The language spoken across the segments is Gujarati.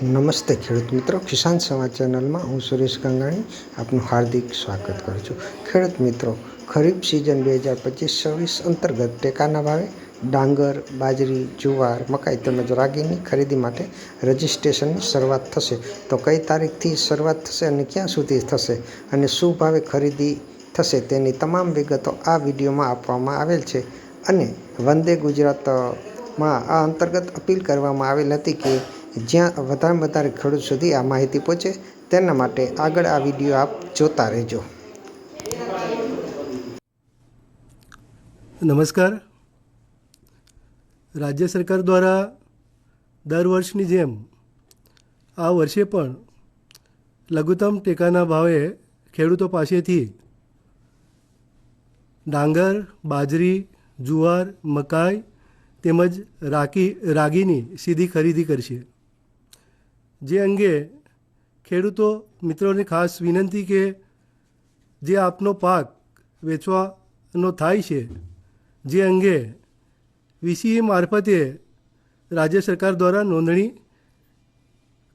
નમસ્તે ખેડૂત મિત્રો. કિસાન સમાજ ચેનલમાં હું સુરેશ ગંગાણી આપનું હાર્દિક સ્વાગત કરું છું. ખેડૂત મિત્રો, ખરીફ સિઝન બે હજાર પચીસ છવ્વીસ અંતર્ગત ટેકાના ભાવે ડાંગર, બાજરી, જુવાર, મકાઈ તેમજ રાગીની ખરીદી માટે રજિસ્ટ્રેશનની શરૂઆત થશે. તો કઈ તારીખથી શરૂઆત થશે અને ક્યાં સુધી થશે અને શું ભાવે ખરીદી થશે તેની તમામ વિગતો આ વિડીયોમાં આપવામાં આવેલ છે. અને વંદે ગુજરાતમાં આ અંતર્ગત અપીલ કરવામાં આવેલ હતી કે જ્યાં વધારેમાં વધારે ખેડૂત સુધી આ માહિતી પહોંચે તેના માટે આગળ આ વીડિયો આપ જોતા રહેજો. નમસ્કાર. રાજ્ય સરકાર દ્વારા દર વર્ષની જેમ આ વર્ષે પણ લઘુત્તમ ટેકાના ભાવે ખેડૂતો પાસેથી ડાંગર, બાજરી, જુવાર, મકાઈ તેમજ રાકી રાગીની સીધી ખરીદી કરશે. જે અંગે ખેડૂતો મિત્રોને ખાસ વિનંતી કે જે આપનો પાક વેચવાનો થાય છે, જે અંગે વીસીએ મારફતે રાજ્ય સરકાર દ્વારા નોંધણી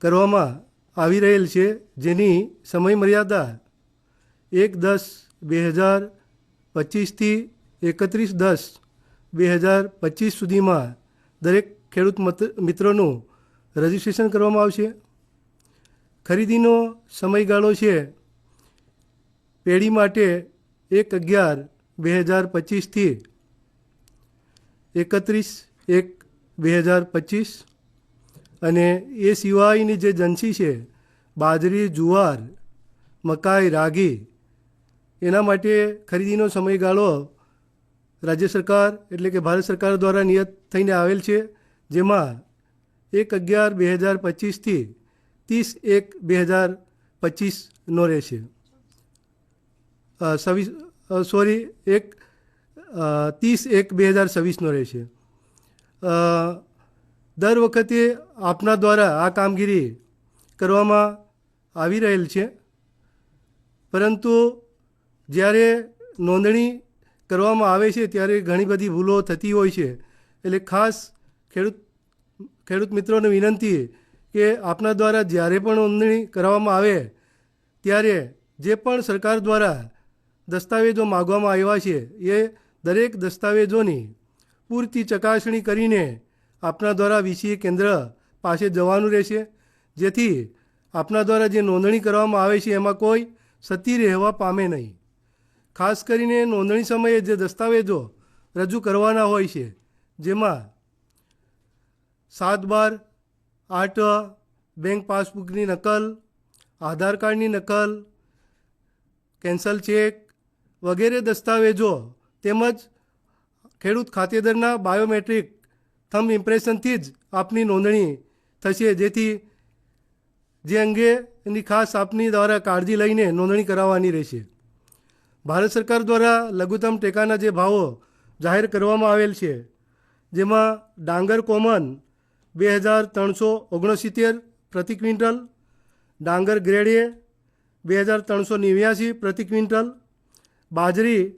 કરવામાં આવી રહેલ છે, જેની સમયમર્યાદા એક દસ બે હજાર પચીસથી એકત્રીસ દસ બે હજાર પચીસ સુધીમાં દરેક ખેડૂત મત મિત્રોનું રજિસ્ટ્રેશન કરવામાં આવશે. ખરીદીનો સમયગાળો છે પેઢી માટે એક અગિયાર બે હજાર પચીસથી એકત્રીસ એક બે હજાર પચીસ. અને એ સિવાયની જે જન્સી છે, બાજરી, જુવાર, મકાઈ, રાગી, એના માટે ખરીદીનો સમયગાળો રાજ્ય સરકાર એટલે કે ભારત સરકાર દ્વારા નિયત થઈને આવેલ છે, જેમાં એક અગિયાર બે હજાર પચીસથી ત્રીસ એક બે હજાર પચીસનો રહેશે. છવ્વીસ સોરી, એક ત્રીસ એક બે હજાર છવ્વીસનો રહેશે. દર વખતે આપના દ્વારા આ કામગીરી કરવામાં આવી રહેલ છે. પરંતુ જ્યારે નોંધણી કરવામાં આવે છે, ત્યારે ઘણી બધી ભૂલો થતી હોય છે. એટલે ખાસ ખેડૂત ખેડૂત મિત્રોને વિનંતી કે આપના દ્વારા જ્યારે પણ નોંધણી કરવામાં આવે, ત્યારે જે પણ સરકાર દ્વારા દસ્તાવેજો માગવામાં આવ્યા છે, એ દરેક દસ્તાવેજોની પૂરતી ચકાસણી કરીને આપના દ્વારા વીસીએ કેન્દ્ર પાસે જવાનું રહેશે. જેથી આપના દ્વારા જે નોંધણી કરવામાં આવે છે, એમાં કોઈ સતી રહેવા પામે નહીં. ખાસ કરીને નોંધણી સમયે જે દસ્તાવેજો રજૂ કરવાના હોય છે, જેમાં સાત બાર, આઠ, બેંક પાસબુકની નકલ, આધાર કાર્ડની નકલ, કેન્સલ ચેક વગેરે દસ્તાવેજો તેમજ ખેડૂત ખાતેદારના બાયોમેટ્રિક થંબ ઇમ્પ્રેશનથી જ આપની નોંધણી થશે. જેથી જે અંગે એની ખાસ આપની દ્વારા કાળજી લઈને નોંધણી કરાવવાની રહેશે. ભારત સરકાર દ્વારા લઘુત્તમ ટેકાના જે ભાવો જાહેર કરવામાં આવેલ છે, જેમાં ડાંગર કોમન બે હજાર ત્રણસો ઓગણસિત્તેર પ્રતિ ક્વિન્ટલ. ડાંગર ગ્રેડીએ બે હજાર ત્રણસો નેવ્યાસી પ્રતિ ક્વિન્ટલ. બાજરી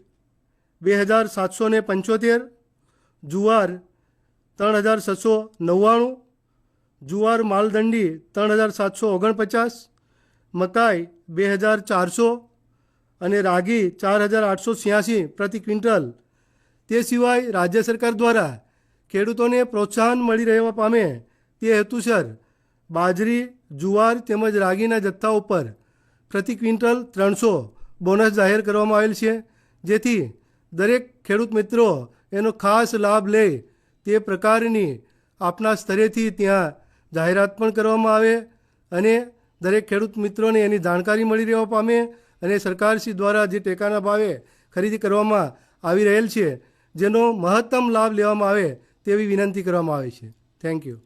બે હજાર સાતસો ને પંચોતેર. જુવાર ત્રણ હજાર છસો નવ્વાણું. જુવાર માલદંડી ત્રણ હજાર સાતસો ઓગણપચાસ. મકાઈ બે હજાર ચારસો. અને રાગી ચાર હજાર આઠસો છ્યાસી પ્રતિ ક્વિન્ટલ. તે સિવાય રાજ્ય સરકાર દ્વારા ખેડૂતોને પ્રોત્સાહન મળી રહેવા પામે તે હેતુસર બાજરી, જુવાર તેમજ રાગીના જથ્થા ઉપર પ્રતિ ક્વિન્ટલ ત્રણસો બોનસ જાહેર કરવામાં આવેલ છે. જેથી દરેક ખેડૂત મિત્રો એનો ખાસ લાભ લે તે પ્રકારની આપના સ્તરેથી ત્યાં જાહેરાત પણ કરવામાં આવે અને દરેક ખેડૂત મિત્રોને એની જાણકારી મળી રહેવા પામે અને સરકારશ્રી દ્વારા જે ટેકાના ભાવે ખરીદી કરવામાં આવી રહેલ છે, જેનો મહત્તમ લાભ લેવામાં આવે તેવી વિનંતી કરવામાં આવે છે. Thank you